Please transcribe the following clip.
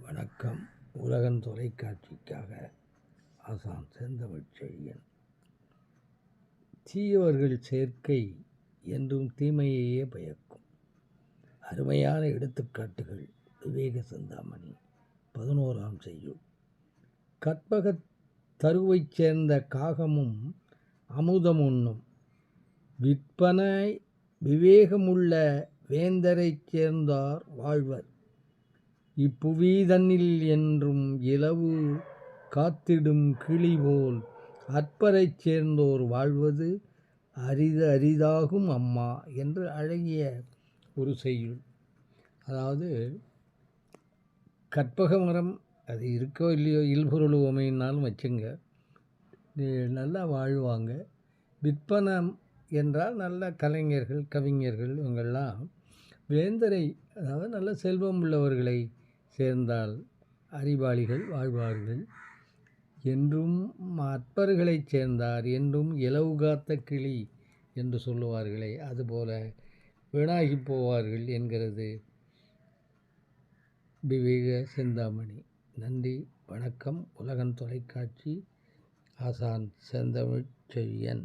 வணக்கம். உலகன் தொலைக்காட்சிக்காக ஆசான் செந்தமிழ்ச் செழியன் தீயவர்கள் சேர்க்கை என்றும் தீமையையே பயக்கும். அருமையான எடுத்துக்காட்டுகள் விவேக சிந்தாமணி பதினோராம் செய்யுள். கற்பக தருவைச் சேர்ந்த காகமும் அமுதம் உண்ணும் விற்பனை விவேகமுள்ள வேந்தரைச் சேர்ந்தார் வாழ்வர். இப்புவிதன்னில் என்றும் இலவு காத்திடும் கிளிபோல் அற்பரைச் சேர்ந்தோர் வாழ்வது அரிது அரிதாகும் அம்மா என்று அழகிய ஒரு செய்யுள். அதாவது கற்பக மரம் அது இருக்கோ இல்லையோ இல்பொருள் உமையினாலும் வச்சுங்க. நல்லா வாழ்வாங்க. விற்பனம் என்றால் நல்ல கலைஞர்கள் கவிஞர்கள் இவங்கெல்லாம் வேந்தரை அதாவது நல்ல செல்வம் உள்ளவர்களை சேர்ந்தால் அறிவாளிகள் வாழ்வார்கள். என்றும் அற்பர்களைச் சேர்ந்தார் என்றும் இலவு காத்த கிளி என்று சொல்லுவார்களே அதுபோல வீணாகி போவார்கள் என்கிறது. விவேக சிந்தாமணி நன்றி வணக்கம். உலகன் தொலைக்காட்சி ஆசான் செந்தமிழ் செழியன்